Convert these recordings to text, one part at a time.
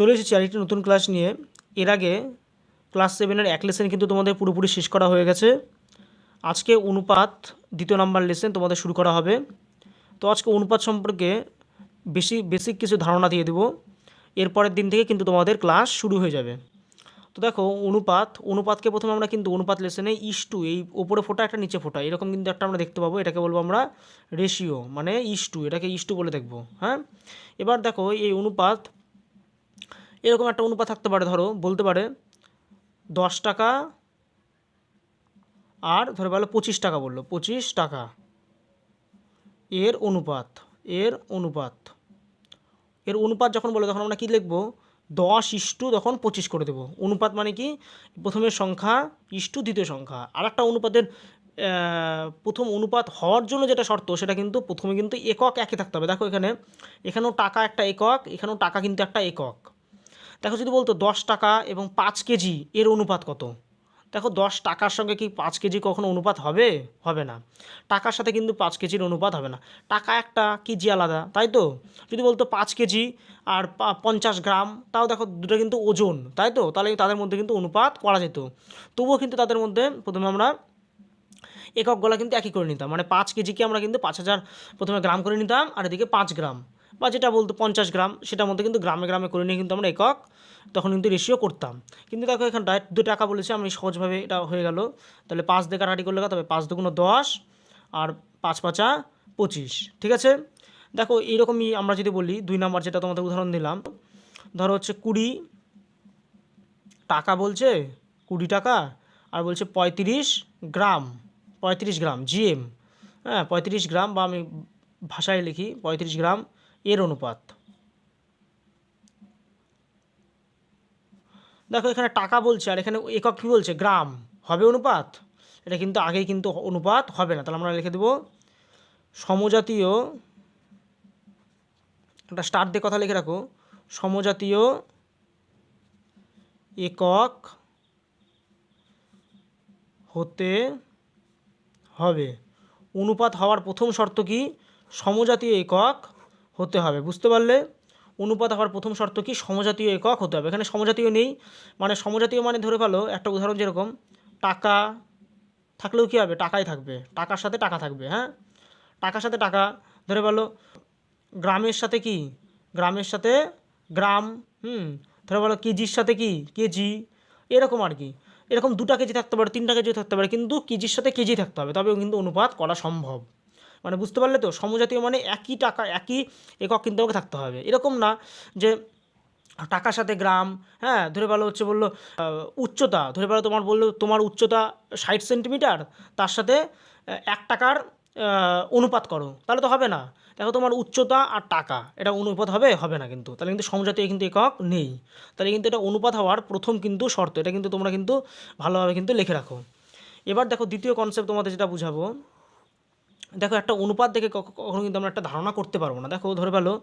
চলে এসেছি আরেকটি নতুন ক্লাস নিয়ে। এর আগে ক্লাস সেভেনের এক লেসেন কিন্তু তোমাদের পুরোপুরি শেষ করা হয়ে গেছে। আজকে অনুপাত দ্বিতীয় নাম্বার লেসেন তোমাদের শুরু করা হবে। তো আজকে অনুপাত সম্পর্কে বেশি বেসিক কিছু ধারণা দিয়ে দেবো। এরপরের দিন থেকে কিন্তু তোমাদের ক্লাস শুরু হয়ে যাবে। তো দেখো, অনুপাত, অনুপাতকে প্রথমে আমরা কিন্তু অনুপাত লেসনে ইস টু এই ওপরে ফোটা, একটা নিচে ফোটা, এরকম কিন্তু একটা আমরা দেখতে পাবো। এটাকে বলব আমরা রেশিও মানে ইস টু এটাকে ইস টু বলে দেখব হ্যাঁ? এবার দেখো, এই অনুপাত এরকম একটা অনুপাত থাকতে পারে, ধরো, বলতে পারে দশ টাকা আর ধরে বলো পঁচিশ টাকা বলল, পঁচিশ টাকা। এর অনুপাত এর অনুপাত। এর অনুপাত যখন বলে তখন আমরা কী লিখব? দশ ইস্টু তখন পঁচিশ করে দেবো। অনুপাত মানে কি? প্রথমে সংখ্যা ইস্টু দ্বিতীয় সংখ্যা। আর একটা অনুপাতের প্রথম অনুপাত হওয়ার জন্য যেটা শর্ত, সেটা কিন্তু প্রথমে কিন্তু একক একই থাকতে হবে। দেখো এখানে, এখানেও টাকা একটা একক, এখানেও টাকা কিন্তু একটা একক। দেখো যদি বলতো দশ টাকা এবং পাঁচ কেজি, এর অনুপাত কত? দেখো দশ টাকার সঙ্গে কি পাঁচ কেজি কখনো অনুপাত হবে? হবে না। টাকার সাথে কিন্তু পাঁচ কেজির অনুপাত হবে না। টাকা একটা কেজি আলাদা, তাই তো? যদি বলতো পাঁচ কেজি আর পঞ্চাশ গ্রাম, তাও দেখো দুটো কিন্তু ওজন, তাই তো? তাহলে তাদের মধ্যে কিন্তু অনুপাত করা যেত। তবুও কিন্তু তাদের মধ্যে প্রথমে আমরা এককগুলো কিন্তু একই করে নিতাম। মানে পাঁচ কেজিকে আমরা কিন্তু পাঁচ হাজার প্রথমে গ্রাম করে নিতাম, আর এদিকে পাঁচ গ্রাম। বা যেটা বলতো পঞ্চাশ গ্রাম, সেটার মধ্যে কিন্তু গ্রামে গ্রামে করে নিয়ে কিন্তু আমরা একক তখন কিন্তু রেশিও করতাম। কিন্তু দেখো এখানটায় দু টাকা বলেছে, আমি সহজভাবে এটা হয়ে গেল। তাহলে পাঁচ দিয়ে কাটাকাটি করলে তবে পাঁচ দুগুণ দশ আর পাঁচ পাঁচা পঁচিশ, ঠিক আছে? দেখো এইরকমই আমরা যদি বলি, দুই নাম্বার যেটা তোমাদের উদাহরণ দিলাম, ধরো হচ্ছে কুড়ি টাকা বলছে, কুড়ি টাকা, আর বলছে পঁয়ত্রিশ গ্রাম পঁয়ত্রিশ গ্রাম জিএম হ্যাঁ পঁয়ত্রিশ গ্রাম বা আমি ভাষায় লিখি, পঁয়ত্রিশ গ্রাম এর অনুপাত। দেখো এখানে টাকা বলছে আর এখানে একক কী বলছে? গ্রাম। হবে অনুপাত? এটা কিন্তু আগেই কিন্তু অনুপাত হবে না। তাহলে আমরা লিখে দেবো সমজাতীয়, একটা স্টার দিয়ে কথা লিখে রাখো, সমজাতীয় একক হতে হবে। অনুপাত হওয়ার প্রথম শর্ত কি? সমজাতীয় একক হতে হবে। বুঝতে পারলে অনুপাত হওয়ার প্রথম শর্ত কি? সমজাতীয় একক হতে হবে। এখানে সমজাতীয় নেই। মানে সমজাতীয় মানে ধরে ফেলো, একটা উদাহরণ যেরকম, টাকা থাকলেও কী হবে? টাকাই থাকবে। টাকার সাথে টাকা থাকবে হ্যাঁ? টাকার সাথে টাকা। ধরে ফেলো, গ্রামের সাথে কি? গ্রামের সাথে গ্রাম, হুম? ধরে বলো কেজির সাথে কি? কেজি। এরকম আর কি। এরকম দুটা কেজি থাকতে পারে, তিনটা কেজি থাকতে পারে, কিন্তু কেজির সাথে কেজি থাকতে হবে। তবেও কিন্তু অনুপাত করা সম্ভব। মানে বুঝতে পারলে তো সমজাতীয় মানে একই টাকা, একই একক কিন্তু আমাকে থাকতে হবে। এরকম না যে টাকার সাথে গ্রাম হ্যাঁ ধরে ভালো হচ্ছে বলল উচ্চতা, ধরে ভালো তোমার বলল তোমার উচ্চতা ষাট সেন্টিমিটার, তার সাথে এক টাকার অনুপাত করো, তাহলে তো হবে না। দেখো তোমার উচ্চতা আর টাকা, এটা অনুপাত হবে হবে না কিন্তু। তাহলে কিন্তু সমজাতীয় কিন্তু একক নেই। তাহলে কিন্তু এটা অনুপাত হওয়ার প্রথম কিন্তু শর্ত, এটা কিন্তু তোমরা কিন্তু ভালোভাবে কিন্তু লিখে রাখো। এবার দেখো দ্বিতীয় কনসেপ্ট তোমাদের যেটা বুঝাবো। দেখো একটা অনুপাত দেখে কখ- কখনো কিন্তু আমরা একটা ধারণা করতে পারব না। দেখো ধরে পেল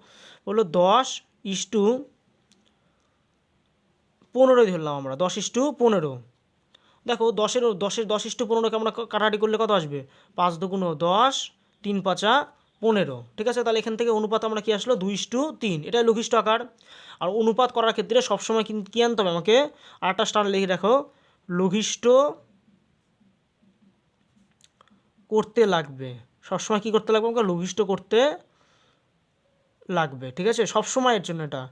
বলল দশ ইস টু পনেরোই ধরলাম আমরা, দশ ইস টু পনেরো। দেখো দশের দশের দশ ইস টু পনেরোকে আমরা কাটাকাটি করলে কত আসবে? পাঁচ দুগুণ দশ, তিন পাঁচা পনেরো। ঠিক আছে? তাহলে এখান থেকে অনুপাত আমরা কি আসলো? দুই টু তিন। এটাই লঘিষ্ঠ আকার। আর অনুপাত করার ক্ষেত্রে সবসময় কিন্তু কী আনতে হবে আমাকে? একটা স্টার লিখে রাখো। লঘিষ্ঠ করতে লাগবে। সবসময় কী করতে লাগবে? আমাকে লঘিষ্ঠ করতে লাগবে, ঠিক আছে? সব সময়ের জন্য এটা।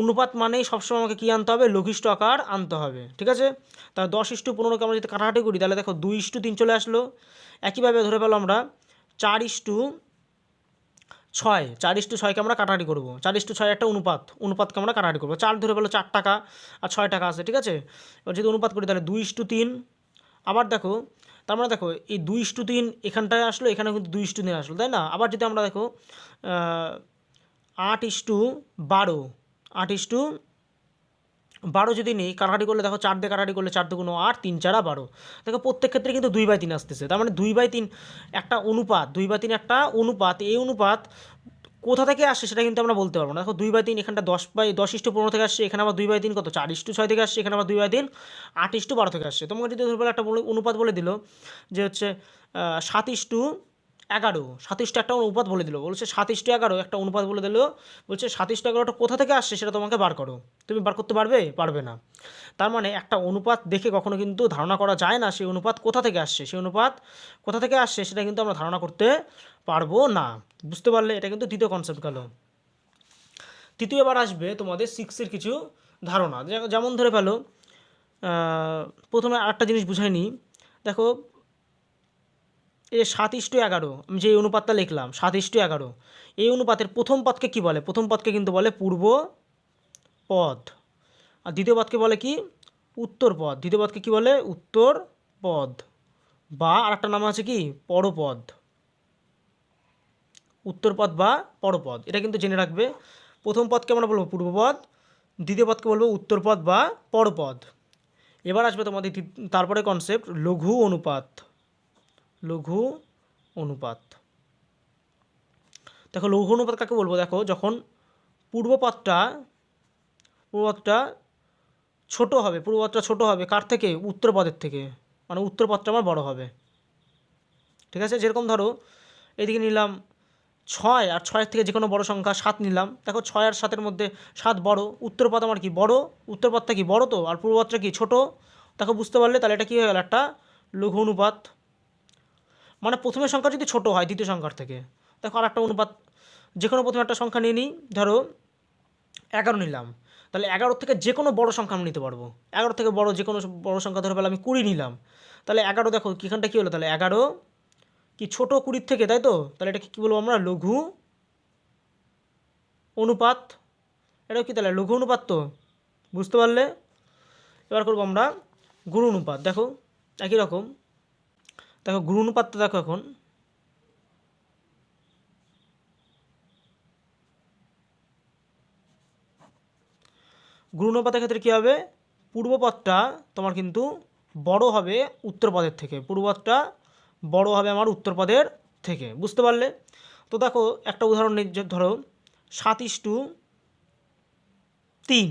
অনুপাত মানেই সবসময় আমাকে কী আনতে হবে? লঘিষ্ঠ আকার আনতে হবে, ঠিক আছে? তা দশ ইস্টু পনেরোকে আমরা যদি কাটাকাটি করি, তাহলে দেখো দুই ইস্টু তিন চলে আসলো। একইভাবে ধরে পেলাম আমরা চার ইস্টু ছয়, চার ইস্টু ছয়কে আমরা কাটাকাটি করব। চার ইস্টু ছয় একটা অনুপাত, অনুপাতকে আমরা কাটাকাটি করব। চার ধরে পেল চার টাকা আর ছয় টাকা আছে, ঠিক আছে? এবার যদি অনুপাত করি, তাহলে দুই ইস্টু তিন আবার দেখো, তার মানে দেখো, এই দুই ইস্টু তিন এখানটায় আসলো এখানে কিন্তু দুই ইস্টু তিন আসলো, তাই না? আবার যদি আমরা দেখো আট ইস্টু বারো, আট ইস্টু বারো যদি নেই, কাটাকাটি করলে দেখো চার দিয়ে কাটাকাটি করলে চার দুগুণ আট, তিন চারা বারো। দেখো প্রত্যেক ক্ষেত্রে কিন্তু দুই বাই তিন আসতেছে। তার মানে দুই বাই তিন একটা অনুপাত, দুই বাই তিন একটা অনুপাত, এই অনুপাত কোথা থেকে আসছে সেটা কিন্তু আমরা বলতে পারব না। দেখো দুই বাই তিন, এখানটা দশ বাই, দশ ইস্টু পনেরো থেকে আসছে, এখানে আবার দুই বাই তিন কত? চার ইস্টু ছয় থেকে আসছে, এখানে আবার দুই বাই তিন, আট ইস্টু বারো থেকে আসছে। তোমাকে যদি ধরবে একটা অনুপাত বলে দিল যে হচ্ছে সাত ইস্টু এগারো সাতিশ একটা অনুপাত বলে দিল। বলছে সাতিশ টু এগারো, একটা অনুপাত বলে দিল। বলছে সাতিশ টু এগারোটা কোথা থেকে আসছে সেটা তোমাকে বার করো। তুমি বার করতে পারবে? পারবে না। তার মানে একটা অনুপাত দেখে কখনো কিন্তু ধারণা করা যায় না, সেই অনুপাত কোথা থেকে আসছে? সেই অনুপাত কোথা থেকে আসছে সেটা কিন্তু আমরা ধারণা করতে পারব না। বুঝতে পারলে এটা কিন্তু দ্বিতীয় কনসেপ্ট গেল। তৃতীয়বার আসবে তোমাদের সিক্সের কিছু ধারণা। যেমন ধরে ফেলো প্রথমে আরেকটা জিনিস বুঝাই নিই দেখো এই সাত ইস্টু এগারো, আমি যে অনুপাতটা লিখলাম সাত ইস্টু এগারো, এই অনুপাতের প্রথম পদকে কি বলে? প্রথম পদকে কিন্তু বলে পূর্ব পদ। আর দ্বিতীয় পদকে বলে কি? উত্তর পদ। দ্বিতীয় পদকে কি বলে? উত্তর পদ। বা আরেকটা নাম আছে কি? পরপদ। উত্তরপদ বা পরপদ। এটা কিন্তু জেনে রাখবে। প্রথম পদকে আমরা বলব পূর্বপদ দ্বিতীয় পদকে বলব উত্তরপদ বা পরপদ। এবার আসবে তোমাদের তারপরে কনসেপ্ট লঘু অনুপাত। লঘু অনুপাত। দেখো, লঘু অনুপাত কাকে বলব? দেখো, যখন পূর্বপদটা পূর্বপদটা ছোট হবে, পূর্বপদটা ছোট হবে, কার থেকে? উত্তরপদের থেকে। মানে উত্তরপদটা আমার বড় হবে। ঠিক আছে? যেরকম ধরো, এদিকে নিলাম ছয়, আর ছয়ের থেকে যে কোনো বড় সংখ্যা সাত নিলাম। দেখো, ছয় আর সাতের মধ্যে সাত বড়। উত্তরপদ আমার কি বড়? উত্তরপদটা কি বড় তো? আর পূর্বপদটা কি ছোট? দেখো, বুঝতে পারলে তাহলে এটা কী হয়ে গেল? একটা লঘু অনুপাত। মানে প্রথমের সংখ্যা যদি ছোট হয়, দ্বিতীয় সংখ্যার থেকে। দেখো আর একটা অনুপাত যে কোনো প্রথমে একটা সংখ্যা নিয়ে নিই, ধরো এগারো নিলাম। তাহলে এগারো থেকে যে কোনো বড় সংখ্যা আমি নিতে পারব। এগারো থেকে বড় যে কোনো বড় সংখ্যা ধরে পেলে আমি কুড়ি নিলাম। তাহলে এগারো দেখো, এখানটা কী হলো? তাহলে এগারো কি ছোট কুড়ির থেকে, তাই তো? তাহলে এটাকে কী বলব আমরা? লঘু অনুপাত। এটাও কি তাহলে লঘু অনুপাত তো? বুঝতে পারলে? এবার করব আমরা গুরু অনুপাত। দেখো, একই রকম। দেখো অনুপাতটা দেখো এখন। গুরু অনুপাতের ক্ষেত্রে কী হবে? পূর্বপদটা তোমার কিন্তু বড় হবে উত্তরপদের থেকে। পূর্বপদটা বড় হবে আমার উত্তরপদের থেকে। বুঝতে পারলে? তো দেখো একটা উদাহরণ ধরো সাত ইস্টু তিন।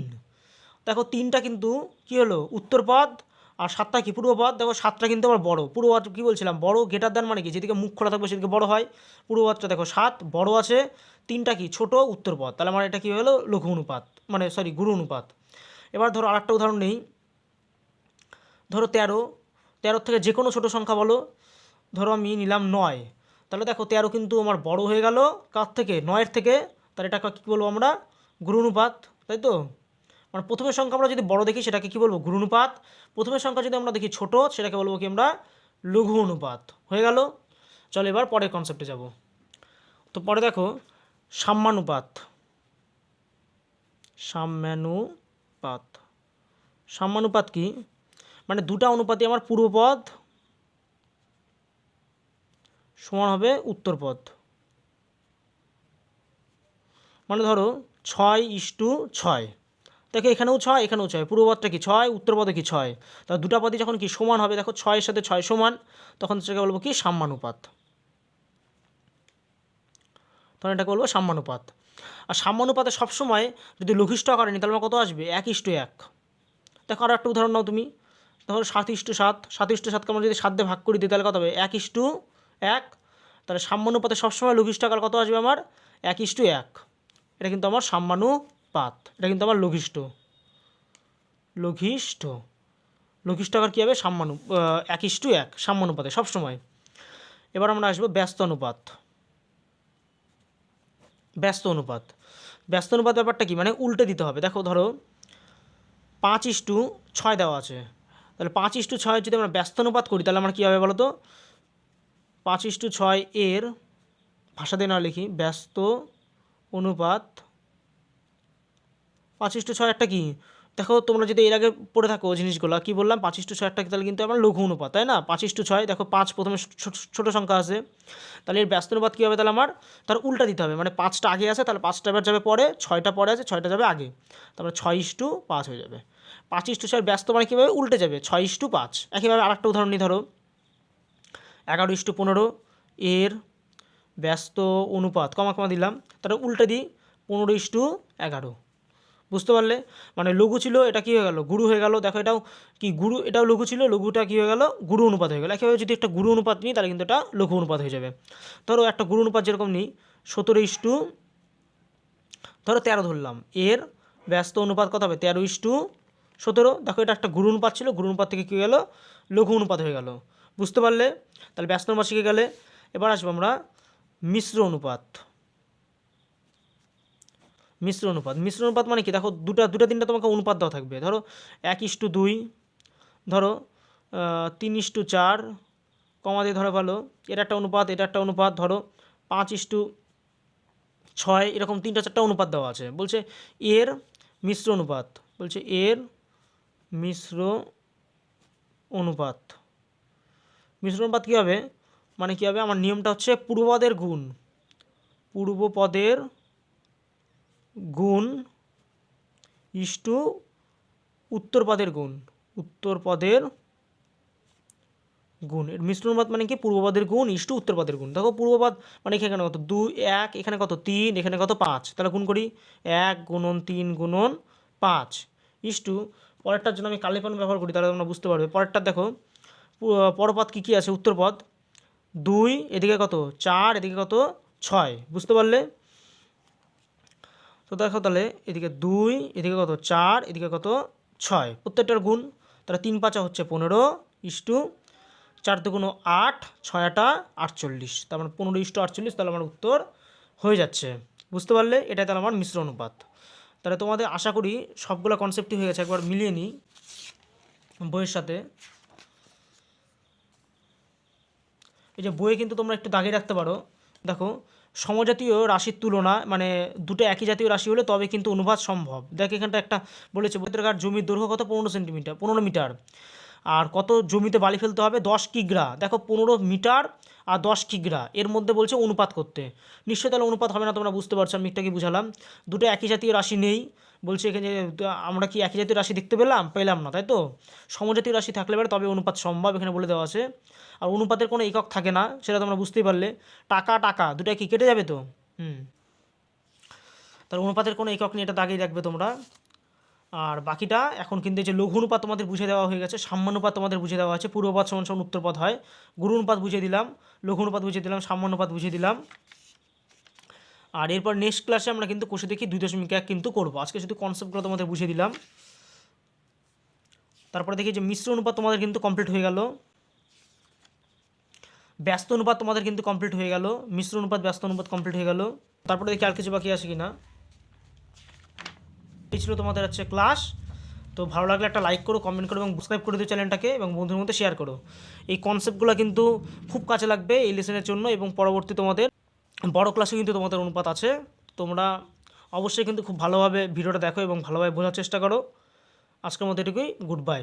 দেখো তিনটা কিন্তু কী হলো? উত্তরপদ আর সাতটা কি? পূর্বপদ দেখো, সাতটা কিন্তু আমার বড়। পূর্বপদ কী বলছিলাম? বড় গেটার দেন মানে কি? যেদিকে মুখ খোলা থাকবে সেদিকে বড় হয়। পূর্বপদটা দেখো, সাত, বড় আছে। তিনটা কি? ছোট উত্তরপদ তাহলে আমার এটা কী হলো? লঘু অনুপাত মানে সরি গুরু অনুপাত এবার ধরো আরেকটা উদাহরণ নেই। ধরো তেরো। তেরোর থেকে যে কোনো ছোটো সংখ্যা বলো। ধরো আমি নিলাম নয়। তাহলে দেখো, তেরো কিন্তু আমার বড় হয়ে গেল। কার থেকে? নয়ের থেকে। তাহলে এটা কী বলব আমরা? গুরু অনুপাত তাই তো? মানে প্রথমের সংখ্যা আমরা যদি বড় দেখি, সেটাকে কী বলব? গুরুনুপাত প্রথমের সংখ্যা যদি আমরা দেখি ছোট, সেটাকে বলব কি আমরা? লঘু অনুপাত। হয়ে গেল? চলো এবার পরের কনসেপ্টে যাব। তো পরে দেখো, সাম্যানুপাত। সাম্যানুপাত। সাম্যানুপাত কি? মানে দুটা অনুপাতই আমার পূর্বপদ সমান হবে উত্তরপদ মানে ধরো, ছয় ইস্টু ছয়। দেখো এখানেও ছয় এখানেও ছয়। পূর্বপদটা কি ছয় উত্তরপদে কি ছয়? তা দুটা পদই যখন কি সমান হবে, দেখো ছয়ের সাথে ছয় সমান, তখন সেটাকে বলব কি? সাম্যানুপাত। তখন এটাকে বলব সাম্যানুপাত। আর সাম্যানুপাতে সবসময় যদি লঘিষ্ঠ আকারে নিই, তাহলে আমার কত আসবে? এক ইস্টু এক। দেখো আর একটা উদাহরণ নাও তুমি। ধরো সাত ইস্টু সাত সাত ইস্টু সাতকে আমরা যদি সাত দিয়ে ভাগ করি দিই, তাহলে কত হবে? এক ইস্টু এক। তাহলে সাম্যানুপাতে সবসময় লঘিষ্ঠ আকার কত আসবে আমার? এক ইস্টু এক। এটা কিন্তু আমার সাম্যানুপাত এটা কিন্তু আমার লঘিষ্ঠ। লঘিষ্ঠ। লঘিষ্ঠ আকার কী হবে? সাম্যানু এক ইস্টু এক, সাম্যানুপাতে, সবসময়। এবার আমরা আসব ব্যস্ত অনুপাত। ব্যস্ত অনুপাত। ব্যস্ত অনুপাত ব্যাপারটা কি? মানে উল্টে দিতে হবে। দেখো, ধরো পাঁচ ইস্টু ছয় দেওয়া আছে। তাহলে পাঁচ ইস্টু ছয় যদি আমরা ব্যস্ত অনুপাত করি, তাহলে আমরা কী হবে বলো তো পাঁচ ইস্টু ছয় এর ভাষা দিয়ে না লিখি ব্যস্ত অনুপাত পাঁচ ইস্টু ছয় একটা কি? দেখো তোমরা যদি এর আগে পড়ে থাকো জিনিসগুলো, কি বললাম? পাঁচ ইস্টু ছয় একটা তাহলে কিন্তু আমার লঘু অনুপাত, তাই না? পাঁচ ইস্টু ছয়, দেখো পাঁচ প্রথমে ছোট- সংখ্যা আছে। তাহলে এর ব্যস্ত অনুপাত কী হবে? তাহলে আমার, তার উল্টা দিতে হবে। মানে পাঁচটা আগে আছে, তাহলে পাঁচটা এবার যাবে পরে, ছয়টা পরে আছে, ছয়টা যাবে আগে। তারপরে ছয় ইস্টু পাঁচ হয়ে যাবে। পাঁচ ইস্টু ছয় ব্যস্ত মানে কীভাবে? উল্টে যাবে। ছয় ইস্টু পাঁচ। একইভাবে আরেকটা উদাহরণ নিই ধরো। এগারো ইস্টু পনেরো, এর ব্যস্ত অনুপাত, কমা কমা দিলাম। তারপরে উল্টে দিই, পনেরো ইস্টু এগারো। বুঝতে পারলে? মানে লঘু ছিল, এটা কী হয়ে গেল? গুরু হয়ে গেল। দেখো এটাও কি গুরু, এটাও লঘু ছিল, লঘুটা কী হয়ে গেল? গুরু অনুপাত হয়ে গেল। একেবারে যদি একটা গুরু অনুপাত নিই, তাহলে কিন্তু এটা লঘু অনুপাত হয়ে যাবে। ধরো একটা গুরু অনুপাত যেরকম নিই, সতেরো ইস টু, ধরো তেরো ধরলাম। এর ব্যস্ত অনুপাত কত হবে? তেরো ইস টু সতেরো। দেখো এটা একটা গুরু অনুপাত ছিল, গুরু অনুপাত থেকে কী হয়ে গেল? লঘু অনুপাত হয়ে গেল। বুঝতে পারলে? তাহলে ব্যস্ত অনুপাত শিখে গেলে। এবার আসব আমরা মিশ্র অনুপাত। মিশ্র অনুপাত। মিশ্র অনুপাত মানে কি? দেখো, দুটা দুটা তিনটা তোমাকে অনুপাত দেওয়া থাকবে। ধরো, এক ইস্টু দুই, ধরো তিন ইস্টু চার, কমা দিয়ে ধরো ভালো এটা একটা অনুপাত, এটা একটা অনুপাত, ধরো, পাঁচ ইস্টু ছয়, এরকম তিনটা, চারটা অনুপাত দেওয়া আছে। বলছে এর মিশ্র অনুপাত, বলছে এর মিশ্র অনুপাত। মিশ্র অনুপাত কী হবে? মানে কী হবে? আমার নিয়মটা হচ্ছে পূর্বপদের গুণ। পূর্বপদের গুণ ইষ্টু উত্তর পদের গুণ। উত্তর পদের গুণ। এর মিশ্র অনুপাত মানে কি? পূর্বপদের গুণ, ইষ্টু উত্তর পদের গুণ। দেখো পূর্বপদ মানে এখানে কত? দুই, এক, এখানে কত? তিন, এখানে কত? পাঁচ। তাহলে গুণ করি। এক গুণন তিন গুণন পাঁচ। ইষ্টু, পরেরটার জন্য আমি কালিপান ব্যবহার করি, তাহলে তোমরা বুঝতে পারবে। পরেরটা দেখো পরপদ কী কী আছে? উত্তরপদ। দুই, এদিকে কত? চার, এদিকে কত? ছয়। বুঝতে পারলে? তো দেখো তাহলে এদিকে দুই, এদিকে কত? চার, এদিকে কত? ছয়। প্রত্যেকটার গুণ তাহলে তিন পাঁচা হচ্ছে পনেরো ইস্টু চার দুগুণ আট, ছয় আটা আটচল্লিশ। তার মানে পনেরো ইস্টু আটচল্লিশ তাহলে আমার উত্তর হয়ে যাচ্ছে। বুঝতে পারলে এটাই তাহলে আমার মিশ্র অনুপাত। তাহলে তোমাদের আশা করি সবগুলো কনসেপ্টই হয়ে গেছে, একবার মিলিয়ে নিই বইয়ের সাথে। এই যে বইয়ে কিন্তু তোমরা একটু দাগিয়ে রাখতে পারো। দেখো সমজাতীয় রাশির তুলনা মানে দুটো একই জাতীয় রাশি হলে তবে কিন্তু অনুবাদ সম্ভব। দেখ এখানটা একটা বলেছে বৈদ্যকার জমির দৈর্ঘ্য কত? পনেরো সেন্টিমিটার, পনেরো মিটার। আর কত জমিতে বালি ফেলতে হবে? দশ কিগ্রা। দেখো, পনেরো মিটার আর দশ কিগ্রা। এর মধ্যে বলছে অনুপাত করতে। নিশ্চয়ই তাহলে অনুপাত হবে না, তোমরা বুঝতে পারছ, আমি কি বুঝালাম। দুটো একই জাতীয় রাশি নেই। বলছে এখানে আমরা কি একই জাতীয় রাশি দেখতে পেলাম? পেলাম না, তাই তো? সমজাতীয় রাশি থাকলে এবার তবে অনুপাত সম্ভব, এখানে বলে দেওয়া আছে। আর অনুপাতের কোনো একক থাকে না, সেটা তোমরা বুঝতেই পারলে। টাকা টাকা দুটাই কি কেটে যাবে তো? হুম। তার অনুপাতের কোনো একক নিয়ে এটা দাগিয়ে রাখবে তোমরা। আর বাকিটা, এখন কিন্তু এই যে লঘু অনুপাত তোমাদের বুঝে দেওয়া হয়ে গেছে, সাম্যানুপাত তোমাদের বুঝে দেওয়া আছে পূর্বপাত সমান সমান উত্তরপদ হয়। গুরু অনুপাত বুঝিয়ে দিলাম, লঘু অনুপাত বুঝিয়ে দিলাম, সাম্যানুপাত বুঝিয়ে দিলাম। আর এরপর নেক্সট ক্লাসে আমরা কিন্তু কোষে দেখি দুই দশমিক এক কিন্তু করব। আজকে শুধু কনসেপ্টগুলো তোমাদের বুঝিয়ে দিলাম। তারপরে দেখি যে মিশ্র অনুপাত তোমাদের কিন্তু কমপ্লিট হয়ে গেল। ব্যস্ত অনুপাত তোমাদের কিন্তু কমপ্লিট হয়ে গেল। মিশ্র অনুপাত, ব্যস্ত অনুপাত কমপ্লিট হয়ে গেল। তারপরে দেখি আর কিছু বাকি আছে কি না এই ছিল তোমাদের হচ্ছে ক্লাস তো ভালো লাগলে একটা লাইক করো কমেন্ট করো এবং সাবস্ক্রাইব করে দিও চ্যানেলটাকে এবং বন্ধুদের মধ্যে শেয়ার করো। এই কনসেপ্টগুলো কিন্তু খুব কাজে লাগবে এই লেসনের জন্য এবং পরবর্তী তোমাদের বড় ক্লাসে কিন্তু তোমাদের অনুপাত আছে। তোমরা অবশ্যই কিন্তু খুব ভালোভাবে ভিডিওটা দেখো এবং ভালোভাবে বোঝার চেষ্টা করো। আজকের মধ্যে এটুকুই গুড বাই